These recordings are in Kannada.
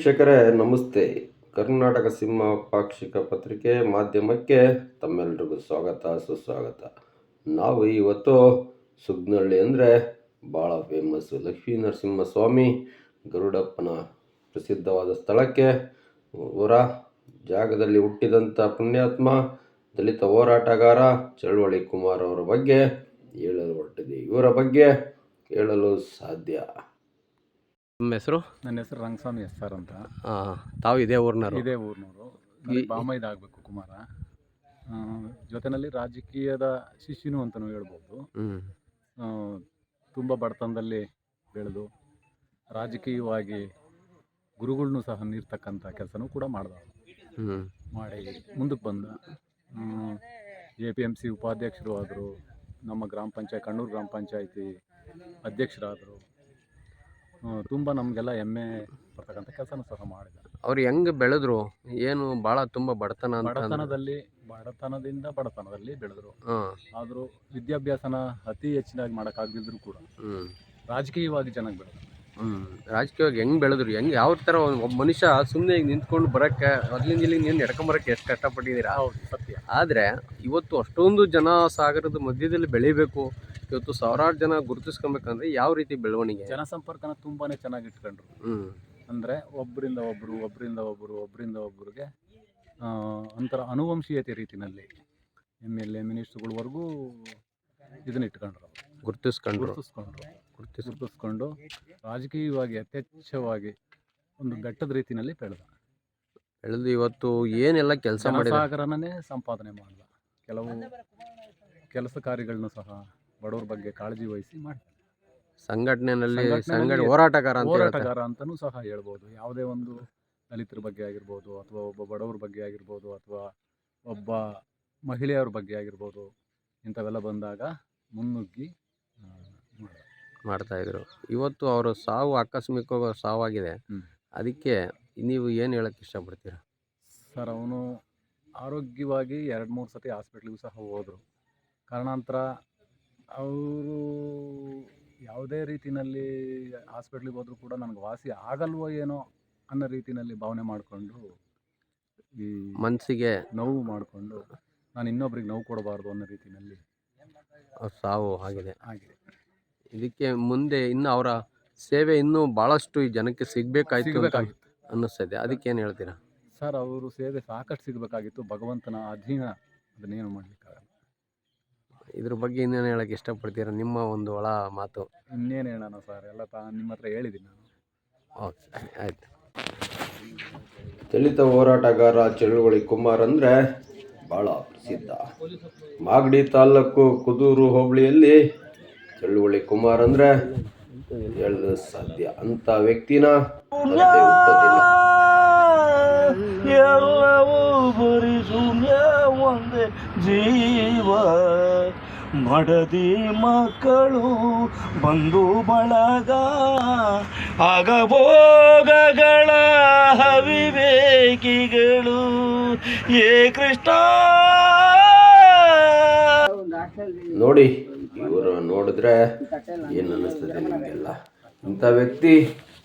ವೀಕ್ಷಕರೇ, ನಮಸ್ತೆ. ಕರ್ನಾಟಕ ಸಿಂಹ ಪಾಕ್ಷಿಕ ಪತ್ರಿಕೆ ಮಾಧ್ಯಮಕ್ಕೆ ತಮ್ಮೆಲ್ರಿಗೂ ಸ್ವಾಗತ, ಸುಸ್ವಾಗತ. ನಾವು ಇವತ್ತು ಸುಗ್ನಳ್ಳಿ ಅಂದರೆ ಭಾಳ ಫೇಮಸ್ಸು ಲಕ್ಷ್ಮೀ ನರಸಿಂಹಸ್ವಾಮಿ ಗರುಡಪ್ಪನ ಪ್ರಸಿದ್ಧವಾದ ಸ್ಥಳಕ್ಕೆ. ಊರ ಜಾಗದಲ್ಲಿ ಹುಟ್ಟಿದಂಥ ಪುಣ್ಯಾತ್ಮ, ದಲಿತ ಹೋರಾಟಗಾರ ಚಳುವಳಿ ಕುಮಾರ್ ಅವರ ಬಗ್ಗೆ ಹೇಳಲು ಹೊರಟಿದೆ. ಇವರ ಬಗ್ಗೆ ಹೇಳಲು ಸಾಧ್ಯ. ನಿಮ್ಮ ಹೆಸರು? ನನ್ನ ಹೆಸರು ರಂಗಸ್ವಾಮಿ ಎಸ್ ಆರ್ ಅಂತ ತಾವು ಇದೇ ಊರಿನವರು? ಇದೇ ಊರಿನವರು. ನನಗೆ ಬಾಮೈದ ಆಗಬೇಕು ಕುಮಾರ. ಜೊತೆಯಲ್ಲಿ ಜೊತೆನಲ್ಲಿ ರಾಜಕೀಯದ ಶಿಷ್ಯನು ಅಂತಲೂ ಹೇಳ್ಬೋದು. ಹ್ಞೂ ಆ, ತುಂಬ ಬಡತನದಲ್ಲಿ ಬೆಳೆದು ರಾಜಕೀಯವಾಗಿ ಗುರುಗಳ್ನೂ ಸಹ ನೀರ್ತಕ್ಕಂಥ ಕೆಲಸನೂ ಕೂಡ ಮಾಡ್ದ. ಹ್ಞೂ ಮಾಡಿ ಮುಂದಕ್ಕೆ ಬಂದ. ಎ ಪಿ ಎಂ ಸಿ ಉಪಾಧ್ಯಕ್ಷರು ಆದರು ನಮ್ಮ ಗ್ರಾಮ ಪಂಚಾಯತ್ ಕಣ್ಣೂರು ಗ್ರಾಮ ಪಂಚಾಯತಿ ಅಧ್ಯಕ್ಷರಾದರು ತುಂಬ ನಮಗೆಲ್ಲ ಹೆಮ್ಮೆ ಬರ್ತಕ್ಕಂಥ ಕೆಲಸನೂ ಸಹ ಮಾಡಿದ. ಅವ್ರು ಹೆಂಗೆ ಬೆಳೆದ್ರು? ಏನು ಭಾಳ ತುಂಬ ಬಡತನ ಅಂತ ಬಡತನದಲ್ಲಿ ಬಡತನದಿಂದ ಬಡತನದಲ್ಲಿ ಬೆಳೆದ್ರು. ಆದರೂ ವಿದ್ಯಾಭ್ಯಾಸನ ಅತಿ ಹೆಚ್ಚಿನಾಗಿ ಮಾಡೋಕ್ಕಾಗದಿದ್ರು ಕೂಡ. ರಾಜಕೀಯವಾದಿ ರಾಜಕೀಯವಾಗಿ ಚೆನ್ನಾಗಿ ಬೆಳೆದ್ರು. ಹ್ಞೂ ರಾಜಕೀಯವಾಗಿ ಹೆಂಗೆ ಬೆಳೆದ್ರು? ಹೆಂಗೆ ಯಾವ ಥರ ಒಂದ್- ಒಬ್ಬ ಮನುಷ್ಯ ಸುಮ್ಮನೆ ಈಗ ನಿಂತ್ಕೊಂಡು ಬರೋಕ್ಕೆ ಅಲ್ಲಿಂದ ಇಲ್ಲಿ ನೀನು ನಡ್ಕೊಂಬರಕ್ಕೆ ಎಷ್ಟು ಕಷ್ಟಪಟ್ಟಿದ್ದೀರಾ? ಹೌದು ಸತ್ಯ. ಆದರೆ ಇವತ್ತು ಅಷ್ಟೊಂದು ಜನ ಸಾಗರದ ಮಧ್ಯದಲ್ಲಿ ಬೆಳಿಬೇಕು. ಇವತ್ತು ಸಾವಿರಾರು ಜನ ಗುರುತಿಸ್ಕೊಬೇಕಂದ್ರೆ ಯಾವ ರೀತಿ ಬೆಳವಣಿಗೆ? ಜನಸಂಪರ್ಕನ ತುಂಬಾನೇ ಚೆನ್ನಾಗಿ ಇಟ್ಕೊಂಡ್ರು. ಅಂದ್ರೆ ಒಬ್ಬರಿಂದ ಒಬ್ಬರು ಒಬ್ಬರಿಂದ ಒಬ್ಬರು ಒಬ್ಬರಿಂದ ಒಬ್ಬರಿಗೆ ಒಂಥರ ಅನುವಂಶೀಯತೆ ರೀತಿನಲ್ಲಿ ಎಂ ಎಲ್ ಎ ಮಿನಿಸ್ಟ್ರುಗಳವರೆಗೂ ಇದನ್ನ ಇಟ್ಕೊಂಡ್ರು ಗುರುತಿಸ್ಕೊಂಡು ಗುರುತಿಸ್ಕೊಂಡ್ರು. ಗುರುತಿಸ್ಕೊಂಡ್ರು. ಗುರುತಿಸ್ ಗುರುತಿಸ್ಕೊಂಡು ರಾಜಕೀಯವಾಗಿ ಯಥೇಚ್ಛವಾಗಿ ಒಂದು ಘಟ್ಟದ ರೀತಿನಲ್ಲಿ ಬೆಳೆದ. ಬೆಳೆದು ಇವತ್ತು ಏನೆಲ್ಲ ಕೆಲಸ ಮಾಡಿದ? ಸಾಗರನೇ ಸಂಪಾದನೆ ಮಾಡಿದ. ಕೆಲವು ಕೆಲಸ ಕಾರ್ಯಗಳನ್ನು ಸಹ ಬಡವರ ಬಗ್ಗೆ ಕಾಳಜಿ ವಹಿಸಿ ಮಾಡ್ತಾರೆ ಸಂಘಟನೆಯಲ್ಲಿ ಸಂಘಟನೆ ಹೋರಾಟಗಾರ ಅಂತ ಹೇಳ್ತಾರೆ. ಹೋರಾಟಗಾರ ಅಂತಲೂ ಸಹ ಹೇಳ್ಬೋದು. ಯಾವುದೇ ಒಂದು ದಲಿತರ ಬಗ್ಗೆ ಆಗಿರ್ಬೋದು ಅಥವಾ ಒಬ್ಬ ಬಡವರ ಬಗ್ಗೆ ಆಗಿರ್ಬೋದು ಅಥವಾ ಒಬ್ಬ ಮಹಿಳೆಯರ ಬಗ್ಗೆ ಆಗಿರ್ಬೋದು ಇಂಥವೆಲ್ಲ ಬಂದಾಗ ಮುನ್ನುಗ್ಗಿ ಆ. ಮಾಡ್ತಾ ಇದ್ರು. ಇವತ್ತು ಅವರು ಸಾವು ಆಕಸ್ಮಿಕ ಸಾವಾಗಿದೆ. ಹ್ಮ್. ಅದಕ್ಕೆ ನೀವು ಏನು ಹೇಳಕ್ಕೆ ಇಷ್ಟಪಡ್ತೀರಾ? ಸರ್ ಅವನು ಆರೋಗ್ಯವಾಗಿ ಎರಡು ಮೂರು ಸತಿ ಹಾಸ್ಪಿಟ್ಲಿಗೂ ಸಹ ಹೋದರು. ಕಾರಣಾಂತರ ಅವರು ಯಾವುದೇ ರೀತಿಯಲ್ಲಿ ಹಾಸ್ಪಿಟ್ಲಿಗೆ ಹೋದರೂ ಕೂಡ ನನಗೆ ವಾಸಿ ಆಗಲ್ವೋ ಏನೋ ಅನ್ನೋ ರೀತಿಯಲ್ಲಿ ಭಾವನೆ ಮಾಡಿಕೊಂಡು ಈ ಮನಸ್ಸಿಗೆ ನೋವು ಮಾಡಿಕೊಂಡು ನಾನು ಇನ್ನೊಬ್ರಿಗೆ ನೋವು ಕೊಡಬಾರ್ದು ಅನ್ನೋ ರೀತಿಯಲ್ಲಿ ಅವ್ರ ಸಾವು ಆಗಿದೆ. ಆಗಿದೆ. ಇದಕ್ಕೆ ಮುಂದೆ ಇನ್ನು ಅವರ ಸೇವೆ ಇನ್ನೂ ಭಾಳಷ್ಟು ಈ ಜನಕ್ಕೆ ಸಿಗಬೇಕಾಯ್ತು ಸಿಗಬೇಕಾಗಿತ್ತು. ಅನ್ನಿಸ್ತದೆ. ಅದಕ್ಕೆ ಏನು ಹೇಳ್ತೀರಾ? ಸರ್ ಅವರು ಸೇವೆ ಸಾಕಷ್ಟು ಸಿಗಬೇಕಾಗಿತ್ತು. ಭಗವಂತನ ಅಧೀನ ಅದನ್ನೇನು ಮಾಡಲಿಕ್ಕಾಗಲ್ಲ. ಇದ್ರ ಬಗ್ಗೆ ಇನ್ನೇನು ಹೇಳಕ್ಕೆ ಇಷ್ಟಪಡ್ತೀರಾ? ನಿಮ್ಮ ಒಂದು ಒಳ ಮಾತು. ಇನ್ನೇನು ಹೇಳೋಣ ಸರ್? ಎಲ್ಲ ತಾ ನಿಮ್ಮ ಹತ್ರ ಹೇಳಿದ್ದೀನಿ ನಾನು. ಓಕೆ ಆಯ್ತು. ದಲಿತ ಹೋರಾಟಗಾರ ಚಳುವಳಿ ಕುಮಾರ್ ಅಂದರೆ ಭಾಳ ಪ್ರಸಿದ್ಧ. ಮಾಗಡಿ ತಾಲೂಕು ಕುದೂರು ಹೋಬಳಿಯಲ್ಲಿ ಚಳುವಳಿ ಕುಮಾರ್ ಅಂದರೆ ಹೇಳಲು ಸಾಧ್ಯ ಅಂಥ ವ್ಯಕ್ತಿನ ಎಲ್ಲವೂ ಒಂದೇ ಜೀವ. ಮಡದಿ ಮಕ್ಕಳು ಬಂದು ಬಳಗ. ಆಗಭೋಗಗಳ ಹವಿವೇಕಿಗಳು ಏ ಕೃಷ್ಣ. ನೋಡಿ, ಇವರು ನೋಡಿದ್ರೆ ಏನು ಅನ್ನಿಸ್ತದೆ ನಿಮಗೆಲ್ಲ? ಇಂಥ ವ್ಯಕ್ತಿ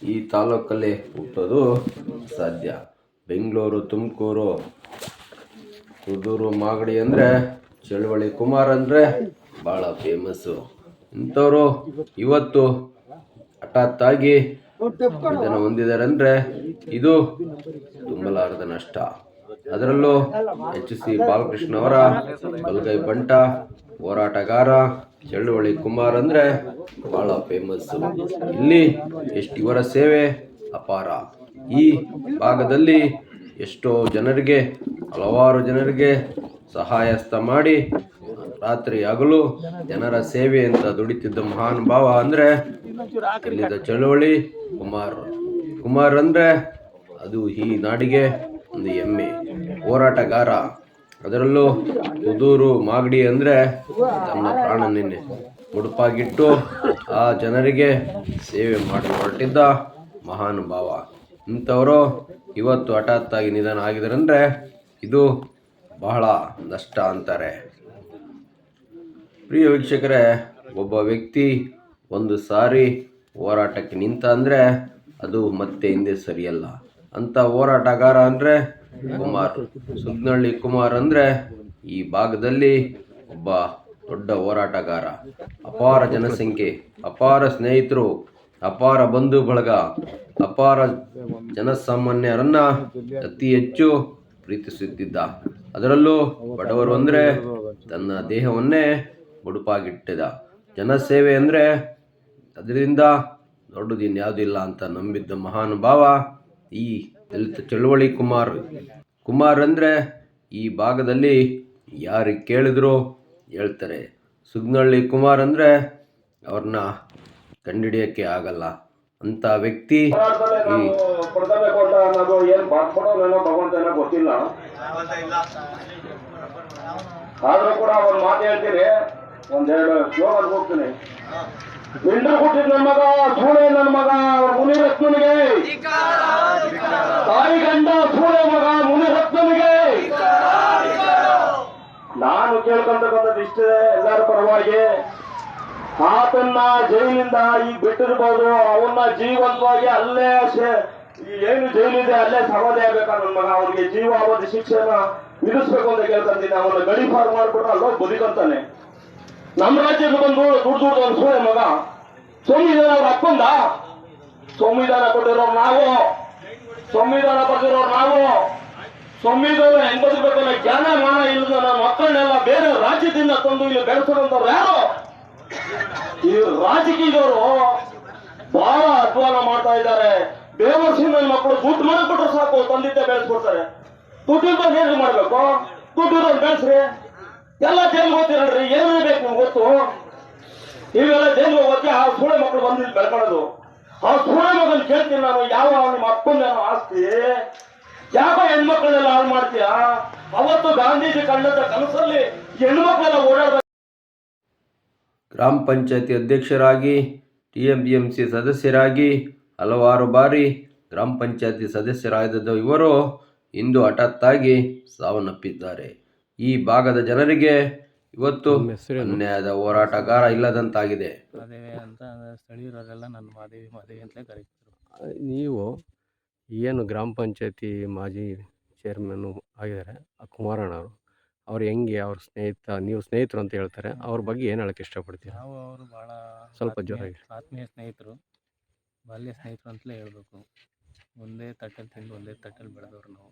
ಈ ತಾಲೂಕಲ್ಲಿ ಹುಟ್ಟೋದು ಸಾಧ್ಯ. ಬೆಂಗಳೂರು ತುಮಕೂರು. ಕುದೂರು ಮಾಗಡಿ ಅಂದರೆ ಚಳುವಳಿ ಕುಮಾರ್ ಅಂದರೆ ಭಾಳ ಫೇಮಸ್ಸು ಇಂಥವರು ಇವತ್ತು ಹಠಾತ್ತಾಗಿ ಇದನ್ನು ಹೊಂದಿದ್ದಾರೆ ಅಂದರೆ ಇದು ತುಂಬಲಾರದ ನಷ್ಟ. ಅದರಲ್ಲೂ ಎಚ್ ಸಿ ಬಾಲಕೃಷ್ಣ ಅವರ ಬಲಗೈ ಬಂಟ, ಹೋರಾಟಗಾರ, ಚಳುವಳಿ ಕುಮಾರ್ ಅಂದರೆ ಭಾಳ ಫೇಮಸ್ಸು ಇಲ್ಲಿ ಎಷ್ಟು ಇವರ ಸೇವೆ? ಅಪಾರ. ಈ ಭಾಗದಲ್ಲಿ ಎಷ್ಟೋ ಜನರಿಗೆ, ಹಲವಾರು ಜನರಿಗೆ ಸಹಾಯಸ್ತ ಮಾಡಿ ರಾತ್ರಿ ಹಗಲು ಜನರ ಸೇವೆ ಅಂತ ದುಡಿತಿದ್ದ ಮಹಾನ್ ಭಾವ ಅಂದರೆ ಇಲ್ಲಿದ್ದ ಚಳುವಳಿ ಕುಮಾರ್. ಕುಮಾರ್ ಅಂದರೆ ಅದು ಈ ನಾಡಿಗೆ ಒಂದು ಎಮ್ಮೆ ಹೋರಾಟಗಾರ. ಅದರಲ್ಲೂ ಕುದೂರು ಮಾಗಡಿ ಅಂದರೆ ತನ್ನ ಪ್ರಾಣನೆನ್ನೆ ಉಡುಪಾಗಿಟ್ಟು ಆ ಜನರಿಗೆ ಸೇವೆ ಮಾಡಿ ಹೊರಟಿದ್ದ ಮಹಾನ್ ಭಾವ. ಇಂಥವರು ಇವತ್ತು ಹಠಾತ್ತಾಗಿ ನಿಧನ ಆಗಿದ್ರಂದ್ರೆ ಇದು ಬಹಳ ನಷ್ಟ ಅಂತಾರೆ. ಪ್ರಿಯ ವೀಕ್ಷಕರೇ, ಒಬ್ಬ ವ್ಯಕ್ತಿ ಒಂದು ಸಾರಿ ಹೋರಾಟಕ್ಕೆ ನಿಂತ ಅಂದರೆ ಅದು ಮತ್ತೆ ಹಿಂದೆ ಸರಿಯಲ್ಲ. ಅಂಥ ಹೋರಾಟಗಾರ ಅಂದರೆ ಕುಮಾರ್. ಸುಗ್ನಳ್ಳಿ ಕುಮಾರ್ ಅಂದರೆ ಈ ಭಾಗದಲ್ಲಿ ಒಬ್ಬ ದೊಡ್ಡ ಹೋರಾಟಗಾರ. ಅಪಾರ ಜನಸಂಖ್ಯೆ, ಅಪಾರ ಸ್ನೇಹಿತರು ಅಪಾರ ಬಂಧು ಬಳಗ, ಅಪಾರ ಜನಸಾಮಾನ್ಯರನ್ನ ಅತಿ ಹೆಚ್ಚು ಪ್ರೀತಿಸುತ್ತಿದ್ದ. ಅದರಲ್ಲೂ ಬಡವರು ಅಂದರೆ ತನ್ನ ದೇಹವನ್ನೇ ಮುಡುಪಾಗಿಟ್ಟಿದ ಜನಸೇವೆ ಅಂದರೆ ಅದರಿಂದ ದೊಡ್ಡದಿನ್ ಇಲ್ಲ ಅಂತ ನಂಬಿದ್ದ ಮಹಾನುಭಾವ ಈ ದಲಿತ ಚಳುವಳಿ ಕುಮಾರ್. ಕುಮಾರ್ ಅಂದರೆ ಈ ಭಾಗದಲ್ಲಿ ಯಾರಿಗೆ ಕೇಳಿದ್ರು ಹೇಳ್ತಾರೆ. ಸುಗ್ನಳ್ಳಿ ಕುಮಾರ್ ಅಂದರೆ ಅವ್ರನ್ನ ಕಂಡಿಡಿಯೋಕ್ಕೆ ಆಗಲ್ಲ. ಅಂತ ವ್ಯಕ್ತಿ ಈ ಗೊತ್ತಿಲ್ಲ. ಆದ್ರೂ ಕೂಡ ಒಂದ್ ಮಾತು ಹೇಳ್ತೀನಿ. ಒಂದೆರಡು ಶ್ಲೋಕ ಹೋಗ್ತೀನಿ. ಇಂದ್ರ ಹುಟ್ಟಿದ ನನ್ನ ಮಗ ಸೂಳೆ ನನ್ನ ಮಗ ಮುನಿರತ್ನನಿಗೆ. ತಾಯಿ ಗಂಡ ಸೂಳೆ ಮಗ ಮುನಿರತ್ನನಿಗೆ. ನಾನು ಕೇಳ್ಕೊಂತಕ್ಕಂಥದ್ದು ಇಷ್ಟೇ. ಎಲ್ಲರ ಪರವಾಗಿ ಆತನ್ನ ಜೈಲಿಂದ ಈಗ ಬಿಟ್ಟಿರ್ಬೋದು, ಅವನ್ನ ಜೀವಂತವಾಗಿ ಅಲ್ಲೇ ಏನು ಜೈಲಿದೆ ಅಲ್ಲೇ ಸಮಾಧಿ ಆಗ್ಬೇಕಾ ನನ್ನ ಮಗ ಅವನಿಗೆ ಜೀವಾವಧಿ ಶಿಕ್ಷೆನ ವಿಧಿಸ್ಬೇಕು ಅಂತ ಕೇಳ್ಕೊಂತೀನಿ ಅವನ್ನ ಗಡಿ ಪಾರ್ ಮಾಡ್ಬಿಟ್ರೆ ಅಲ್ಲೋಗಿ ಬದುಕಂತಾನೆ. ನಮ್ಮ ರಾಜ್ಯಕ್ಕೆ ಬಂದು ದುಡ್ಡು ದುಡ್ಡು ಒಂದು ಮಗ. ಸಂವಿಧಾನ ಅವ್ರ ಅಪ್ಪಂದ? ಸಂವಿಧಾನ ಕೊಟ್ಟಿರೋರು ನಾವು. ಸಂವಿಧಾನ ಕೊಟ್ಟಿರೋರು ನಾವು. ಸಂವಿಧಾನ ಹೆಂಗ್ ಬದುಕಬೇಕಲ್ಲ, ಜ್ಞಾನ, ಮಾನ ಇಲ್ಲದ ನನ್ನ ಮಕ್ಕಳನ್ನೆಲ್ಲ ಬೇರೆ ರಾಜ್ಯದಿಂದ ತಂದು ಇಲ್ಲಿ ಬೆಳೆಸೋದಂತವ್ರು ಯಾರು? ಈ ರಾಜಕೀಯದವರು ಬಹಳ ಅಧ್ವಾನ ಮಾಡ್ತಾ ಇದ್ದಾರೆ. ಬೇವರ್ಸಿ ನನ್ನ ಮಕ್ಕಳು ದುಡ್ಡು ಮಾಡಿಕೊಟ್ರೆ ಸಾಕು, ತಂದಿದ್ದೆ ಬೆಳೆಸ್ಕೊಡ್ತಾರೆ. ದುಡ್ಡಿಂದ ಏನು ಮಾಡ್ಬೇಕು? ದುಡ್ಡು ಬೆಳೆಸ್ರಿ. ಎಲ್ಲ ಜೈಲ್ಗೆ ಹೋಗ್ತಿರಲ್ರಿ ಏನೇ ಬೇಕು ಗೊತ್ತು? ನೀವೆಲ್ಲ ಜೈಲ್ಗೆ ಹೋಗೋಕೆ ಆ ಸೂಳೆ ಮಕ್ಕಳು ಬಂದು ಬೆಳ್ಕೊಳ್ಳೋದು. ಆ ಸೂಳೆ ಮಗನ್ ಕೇಳ್ತೀನಿ ನಾನು, ಯಾವ ನಿಮ್ಮ ಅಪ್ಪಂದೇನೋ ಆಸ್ತಿ? ಯಾವ ಹೆಣ್ಮಕ್ಳನ್ನೆಲ್ಲ ಹಾಳು ಮಾಡ್ತೀಯಾ? ಅವತ್ತು ಗಾಂಧೀಜಿ ಕಂಡಂತ ಕನಸಲ್ಲಿ ಹೆಣ್ಮಕ್ಳೆಲ್ಲ ಓಡಾಡ್ಬೇಕು. ಗ್ರಾಮ ಪಂಚಾಯತಿ ಅಧ್ಯಕ್ಷರಾಗಿ T M B M C ಸದಸ್ಯರಾಗಿ ಹಲವಾರು ಬಾರಿ ಗ್ರಾಮ ಪಂಚಾಯತಿ ಸದಸ್ಯರಾದ ಇವರು ಇಂದು ಹಠಾತ್ತಾಗಿ ಸಾವನ್ನಪ್ಪಿದ್ದಾರೆ. ಈ ಭಾಗದ ಜನರಿಗೆ ಇವತ್ತು? ಅನ್ಯಾಯದ ಹೋರಾಟಗಾರ ಇಲ್ಲದಂತಾಗಿದೆ. ಮಾದೇವಿ ಅಂತ ಸ್ಥಳೀಯರೆಲ್ಲ ನನ್ನ ಮಾದೇವಿ ಮಾದೇವಿ ಅಂತಲೇ ಕರೀತಿದ್ರು. ನೀವು ಏನು ಗ್ರಾಮ ಪಂಚಾಯತಿ ಮಾಜಿ ಚೇರ್ಮನ್ನು ಆಗಿದ್ದಾರೆ ಅಕುಮಾರನರು ಕುಮಾರಣ್ಣವರು. ಅವ್ರು ಹೆಂಗೆ ಅವ್ರ ಸ್ನೇಹಿತ ನೀವು ಸ್ನೇಹಿತರು ಅಂತ ಹೇಳ್ತಾರೆ. ಅವ್ರ ಬಗ್ಗೆ ಏನು ಹೇಳಕ್ಕೆ ಇಷ್ಟಪಡ್ತೀರಾ? ನಾವು ಅವರು ಭಾಳ ಸ್ವಲ್ಪ ಜೋರಾಗಿ. ಆತ್ಮೀಯ ಸ್ನೇಹಿತರು ಬಾಲ್ಯ ಸ್ನೇಹಿತರು ಅಂತಲೇ ಹೇಳಬೇಕು. ಒಂದೇ ತಟ್ಟಲ್ಲಿ ತಿಂದು ಒಂದೇ ತಟ್ಟಲ್ಲಿ ಬೆಳೆದವ್ರು ನಾವು.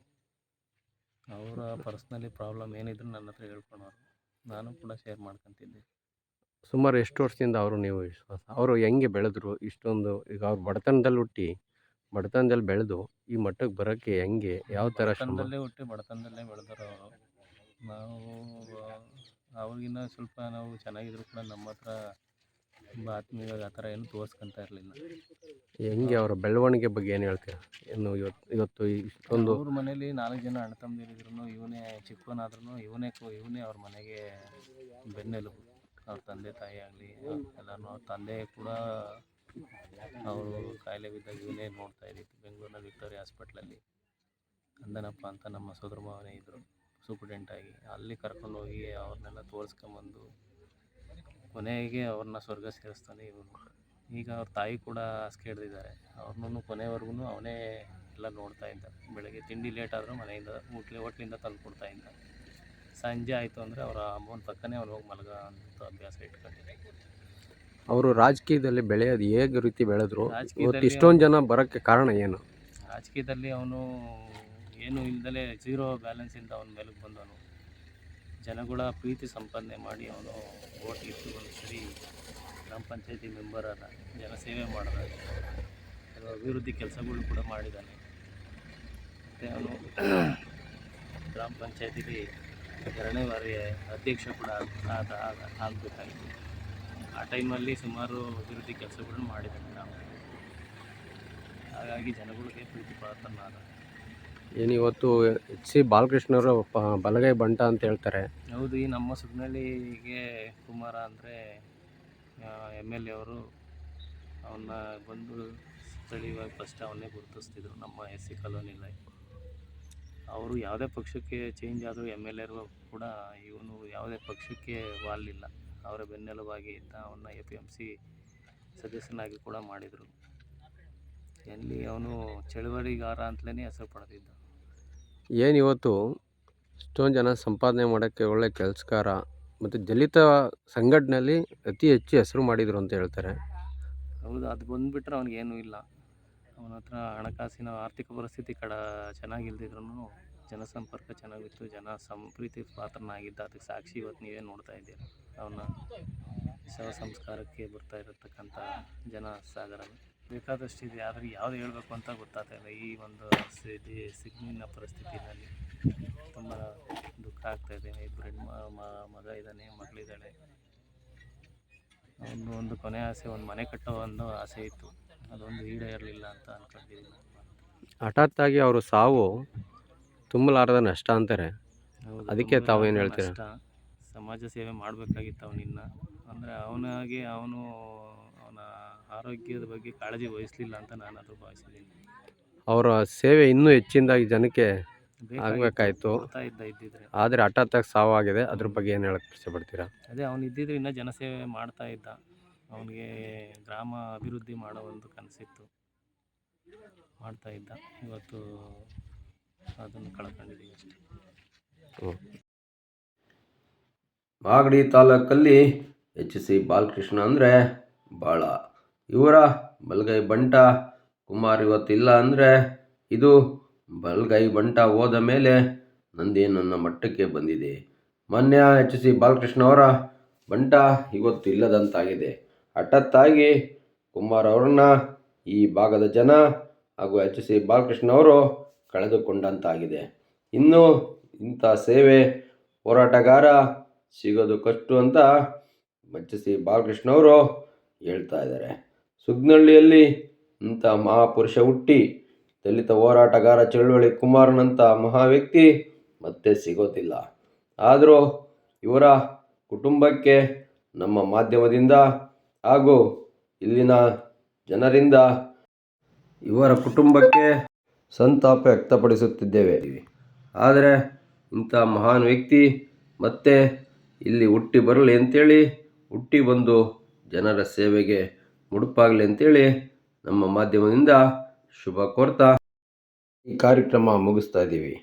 ಅವರ ಪರ್ಸ್ನಲಿ ಪ್ರಾಬ್ಲಮ್ ಏನಿದ್ರು ನನ್ನ ಹತ್ರ ಹೇಳ್ಕೊಳೋರು ನಾನು ಕೂಡ ಶೇರ್ ಮಾಡ್ಕೊತಿದ್ದೆ. ಸುಮಾರು ಎಷ್ಟು ವರ್ಷದಿಂದ ಅವರು ನೀವು ವಿಶ್ವಾಸ ಅವರು ಹೆಂಗೆ ಬೆಳೆದ್ರು ಇಷ್ಟೊಂದು ಈಗ ಅವ್ರು ಬಡತನದಲ್ಲಿ ಹುಟ್ಟಿ ಬಡತನದಲ್ಲಿ ಬೆಳೆದು ಈ ಮಟ್ಟಕ್ಕೆ ಬರೋಕ್ಕೆ ಹೆಂಗೆ ಯಾವ ಥರ ಶ್ರಮ? ಬಡತನದಲ್ಲೇ ಹುಟ್ಟಿ ಬಡತನದಲ್ಲೇ ಬೆಳೆದರು ಅವರು. ನಾವು ಅವ್ರಿಗಿನ್ನ ಸ್ವಲ್ಪ ನಾವು ಚೆನ್ನಾಗಿದ್ರು ಕೂಡ ನಮ್ಮ ಹತ್ರ ತುಂಬ ಆತ್ಮೀಯವಾಗಿ ಆ ಥರ ಏನು ತೋರಿಸ್ಕೊಂತ ಇರಲಿಲ್ಲ. ಹೆಂಗೆ ಅವರ ಬೆಳವಣಿಗೆ ಬಗ್ಗೆ ಏನು ಹೇಳ್ತೀರಾ? ಏನು ಇವತ್ತು ಇವತ್ತು ಇಷ್ಟೊಂದು ಅವ್ರ ಮನೇಲಿ ನಾಲ್ಕು ಜನ ಅಣ್ಣ ತಮ್ಮದಿರಿದ್ರು ಇವನೇ ಚಿಕ್ಕವನಾದ್ರೂ ಇವನೇ ಇವನೇ ಅವ್ರ ಮನೆಗೆ ಬೆನ್ನೆಲುಬು. ಅವ್ರ ತಂದೆ ತಾಯಿ ಆಗಲಿ ಎಲ್ಲರೂ ಅವ್ರ ತಂದೆ ಕೂಡ ಅವರು ಕಾಯಿಲೆ ಬಿದ್ದಾಗ ಇವನೇ ನೋಡ್ತಾ ಇದ್ದಿತ್ತು ಬೆಂಗಳೂರಿನ ವಿಕ್ಟೋರಿಯಾ ಹಾಸ್ಪಿಟ್ಲಲ್ಲಿ ಅಂದನಪ್ಪ ಅಂತ ನಮ್ಮ ಸೋದರ ಮಾವನೇ ಇದ್ದರು ಸೂಪ್ರಿಡೆಂಟಾಗಿ ಅಲ್ಲಿ ಕರ್ಕೊಂಡೋಗಿ ಅವ್ರನ್ನೆಲ್ಲ ತೋರಿಸ್ಕೊಂಬಂದು ಕೊನೆಗೆ ಅವ್ರನ್ನ ಸ್ವರ್ಗ ಸೇರಿಸ್ತಾನೆ ಇವನು. ಈಗ ಅವ್ರ ತಾಯಿ ಕೂಡ ಹಾಸಿಗೆ ಹಿಡ್ದಿದ್ದಾರೆ ಅವ್ರನ್ನೂ ಕೊನೆವರೆಗೂ ಅವನೇ ಎಲ್ಲ ನೋಡ್ತಾ ಇದ್ದ ಬೆಳಗ್ಗೆ ತಿಂಡಿ ಲೇಟ್ ಆದರೂ ಮನೆಯಿಂದ ಹೋಟ್ಲಿ ಹೋಟ್ಲಿಂದ ತಂದು ಕೊಡ್ತಾ ಇದ್ದ ಸಂಜೆ ಆಯಿತು ಅಂದರೆ ಅವರ ಅಮ್ಮನ ಪಕ್ಕನೇ ಅವ್ನು ಹೋಗಿ ಮಲಗ ಅಂತ ಅಭ್ಯಾಸ ಇಟ್ಕೊಂಡಿದ್ದೆ ಅವರು ರಾಜಕೀಯದಲ್ಲಿ ಬೆಳೆಯೋದು ಹೇಗೆ ರೀತಿ ಬೆಳೆದ್ರು? ಇಷ್ಟೊಂದು ಜನ ಬರೋಕ್ಕೆ ಕಾರಣ ಏನು? ರಾಜಕೀಯದಲ್ಲಿ ಅವನು ಏನು ಇಲ್ದಲೇ ಝೀರೋ ಬ್ಯಾಲೆನ್ಸಿಂದ ಅವನ ಮೇಲಕ್ಕೆ ಬಂದವನು. ಜನಗಳ ಪ್ರೀತಿ ಸಂಪಾದನೆ ಮಾಡಿ ಅವನು ಓಟ್ ಇಟ್ಟು ಒಂದು ಸರಿ ಗ್ರಾಮ ಪಂಚಾಯತಿ ಮೆಂಬರ್ ಆದ ಜನಸೇವೆ ಮಾಡಿದ ಕೆಲವು ಅಭಿವೃದ್ಧಿ ಕೆಲಸಗಳು ಕೂಡ ಮಾಡಿದ್ದಾನೆ ಮತ್ತು ಅವನು ಗ್ರಾಮ ಪಂಚಾಯತಿಲಿ ಎರಡನೇ ಬಾರಿ ಅಧ್ಯಕ್ಷ ಕೂಡ ಆದ ಆಗ ಆಗಬೇಕಾಗಿತ್ತು. ಆ ಟೈಮಲ್ಲಿ ಸುಮಾರು ಅಭಿವೃದ್ಧಿ ಕೆಲಸಗಳನ್ನು ಮಾಡಿದ್ದಾನೆ ಗ್ರಾಮ. ಹಾಗಾಗಿ ಜನಗಳಿಗೆ ಪ್ರೀತಿ ಪಾತ್ರನಾದ ಏನು ಇವತ್ತು ಎಚ್ ಸಿ ಬಾಲಕೃಷ್ಣರು ಬಲಗೈ ಬಂಟ ಅಂತ ಹೇಳ್ತಾರೆ. ಹೌದು, ಈ ನಮ್ಮ ಸುಗ್ನಳ್ಳಿಗೆ ಕುಮಾರ ಅಂದರೆ ಎಂ ಎಲ್ ಎ ಅವರು ಅವನ್ನ ಬಂದು ಸ್ಥಳೀಯವಾಗಿ ಫಸ್ಟ್ ಅವನ್ನೇ ಗುರುತಿಸ್ತಿದ್ರು, ನಮ್ಮ ಎಸ್ ಸಿ ಕಾಲೋನಿಲಿ ಅವರು ಯಾವುದೇ ಪಕ್ಷಕ್ಕೆ ಚೇಂಜ್ ಆದರೂ ಎಂ ಎಲ್ ಎರು ಕೂಡ ಇವನು ಯಾವುದೇ ಪಕ್ಷಕ್ಕೆ ವಾಲಿಲ್ಲ. ಅವರ ಬೆನ್ನೆಲುಬಾಗಿ ಇದ್ದ ಅವನ್ನ ಎ ಪಿ ಎಂ ಸಿ ಸದಸ್ಯನಾಗಿ ಕೂಡ ಮಾಡಿದರು. ಎಲ್ಲಿ ಅವನು ಚಳುವಳಿಗಾರ ಅಂತಲೇ ಹೆಸರು ಪಡೆದಿದ್ದ. ಏನು ಇವತ್ತು ಎಷ್ಟೊಂದು ಜನ ಸಂಪಾದನೆ ಮಾಡೋಕ್ಕೆ ಒಳ್ಳೆ ಕೆಲಸಕಾರ ಮತ್ತು ದಲಿತ ಸಂಘಟನೆಯಲ್ಲಿ ಅತಿ ಹೆಚ್ಚು ಹೆಸರು ಮಾಡಿದರು ಅಂತ ಹೇಳ್ತಾರೆ. ಹೌದು, ಅದು ಬಂದುಬಿಟ್ರೆ ಅವ್ನಿಗೇನೂ ಇಲ್ಲ. ಅವನ ಹತ್ರ ಹಣಕಾಸಿನ ಆರ್ಥಿಕ ಪರಿಸ್ಥಿತಿ ಕಡ ಚೆನ್ನಾಗಿಲ್ದಿದ್ರೂ ಜನಸಂಪರ್ಕ ಚೆನ್ನಾಗಿತ್ತು, ಜನ ಸಂಪ್ರೀತಿ ಪಾತ್ರನಾಗಿದ್ದ, ಅದಕ್ಕೆ ಸಾಕ್ಷಿ ಇವತ್ತು ನೀವೇ ನೋಡ್ತಾ ಇದ್ದೀರ. ಅವನ ಶವ ಸಂಸ್ಕಾರಕ್ಕೆ ಬರ್ತಾ ಇರತಕ್ಕಂಥ ಜನ ಸಾಗರ ಬೇಕಾದಷ್ಟಿದೆ ಆದರೆ ಯಾವ್ದು ಹೇಳಬೇಕು ಅಂತ ಗೊತ್ತಾಗ್ತಾ ಇಲ್ಲ. ಈ ಒಂದು ಸ್ಥಿತಿ ಸಿಗ್ನಿನ ಪರಿಸ್ಥಿತಿನಲ್ಲಿ ತುಂಬ ದುಃಖ ಆಗ್ತಾ ಇದೆ. ಇಬ್ಬರು ಮಗ ಇದ್ದಾನೆ ಮಗಳಿದ್ದಾಳೆ ಒಂದು ಒಂದು ಕೊನೆ ಆಸೆ ಒಂದು ಮನೆ ಕಟ್ಟೋ ಒಂದು ಆಸೆ ಇತ್ತು. ಅದೊಂದು ಈಡೇರಲಿಲ್ಲ ಅಂತ ಅನ್ಕೊಂಡಿದ್ದೀನಿ ಹಠಾತ್ತಾಗಿ ಅವರು ಸಾವು ತುಂಬಲಾರದ ನಷ್ಟ ಅಂತಾರೆ. ಅದಕ್ಕೆ ತಾವೇನು ತಾವು ಏನ್ ನಷ್ಟ. ಹೇಳ್ತೀರಾ? ಸಮಾಜ ಸೇವೆ ಮಾಡಬೇಕಾಗಿತ್ತು ಅವನಿನ್ನ. ಅಂದರೆ ಅವನಾಗಿ ಅವನು ಅವನ ಆರೋಗ್ಯದ ಬಗ್ಗೆ ಕಾಳಜಿ ವಹಿಸಲಿಲ್ಲ ಅಂತ ನಾನು ಅದು ಭಾವಿಸಿದ್ದೀನಿ. ಅವರ ಸೇವೆ ಇನ್ನೂ ಹೆಚ್ಚಿನದಾಗಿ ಜನಕ್ಕೆ ಆಗಬೇಕಾಯಿತು. ಕೊಡ್ತಾ ಇದ್ದ ಇದ್ದಿದ್ರೆ. ಆದರೆ ಹಠಾತ್ ಸಾವಾಗಿದೆ. ಅದ್ರ ಬಗ್ಗೆ ಏನು ಹೇಳಕ್ಕೆ ಇಷ್ಟಪಡ್ತೀರಾ ಅದೇ ಅವನು ಇದ್ದಿದ್ರೆ ಇನ್ನೂ ಜನಸೇವೆ ಮಾಡ್ತಾ ಇದ್ದ. ಅವನಿಗೆ ಗ್ರಾಮ ಅಭಿವೃದ್ಧಿ ಮಾಡೋ ಒಂದು ಕನಸಿತ್ತು. ಮಾಡ್ತಾ ಇದ್ದ. ಇವತ್ತು ಅದನ್ನು ಕಳ್ಕೊಂಡಿದ್ದೀವಿ ಅಷ್ಟೇ. ಮಾಗಡಿ ತಾಲೂಕಲ್ಲಿ ಎಚ್ ಸಿ ಬಾಲಕೃಷ್ಣ ಅಂದರೆ ಭಾಳ ಇವರ ಬಲಗೈ ಬಂಟ. ಕುಮಾರ್ ಇವತ್ತಿಲ್ಲ ಅಂದರೆ ಇದು ಬಲಗೈ ಬಂಟ ಹೋದ ಮೇಲೆ ನಂದಿ ನನ್ನ ಮಟ್ಟಕ್ಕೆ ಬಂದಿದೆ? ಮೊನ್ನೆ ಎಚ್ ಸಿ ಬಾಲಕೃಷ್ಣ ಅವರ ಬಂಟ ಇವತ್ತು ಇಲ್ಲದಂತಾಗಿದೆ ಹಠತ್ತಾಗಿ ಕುಮಾರ್ ಅವರನ್ನ ಈ ಭಾಗದ ಜನ ಹಾಗೂ ಎಚ್ ಸಿ ಬಾಲಕೃಷ್ಣ ಅವರು ಕಳೆದುಕೊಂಡಂತಾಗಿದೆ. ಇನ್ನು ಇಂಥ ಸೇವೆ ಹೋರಾಟಗಾರ ಸಿಗೋದು ಕಷ್ಟ ಅಂತ ಎಚ್ ಸಿ ಬಾಲಕೃಷ್ಣ ಅವರು ಹೇಳ್ತಾ ಇದ್ದಾರೆ. ಸುಗ್ನಹಳ್ಳಿಯಲ್ಲಿ ಇಂಥ ಮಹಾಪುರುಷ ಹುಟ್ಟಿ ದಲಿತ ಹೋರಾಟಗಾರ ಚಳುವಳಿ ಕುಮಾರನಂಥ ಮಹಾ ವ್ಯಕ್ತಿ ಮತ್ತೆ ಸಿಗೋದಿಲ್ಲ. ಆದರೂ ಇವರ ಕುಟುಂಬಕ್ಕೆ ನಮ್ಮ ಮಾಧ್ಯಮದಿಂದ ಹಾಗೂ ಇಲ್ಲಿನ ಜನರಿಂದ ಇವರ ಕುಟುಂಬಕ್ಕೆ ಸಂತಾಪ ವ್ಯಕ್ತಪಡಿಸುತ್ತಿದ್ದೇವೆ. ಆದರೆ ಇಂಥ ಮಹಾನ್ ವ್ಯಕ್ತಿ ಮತ್ತೆ ಇಲ್ಲಿ ಹುಟ್ಟಿ ಬರಲಿ ಅಂತೇಳಿ ಹುಟ್ಟಿ ಬಂದು ಜನರ ಸೇವೆಗೆ ಮುಡುಪಾಗಲಿ ಅಂತೇಳಿ ನಮ್ಮ ಮಾಧ್ಯಮದಿಂದ ಶುಭ ಕೋರ್ತಾ ಈ ಕಾರ್ಯಕ್ರಮ ಮುಗಿಸ್ತಾ ಇದ್ದೀವಿ.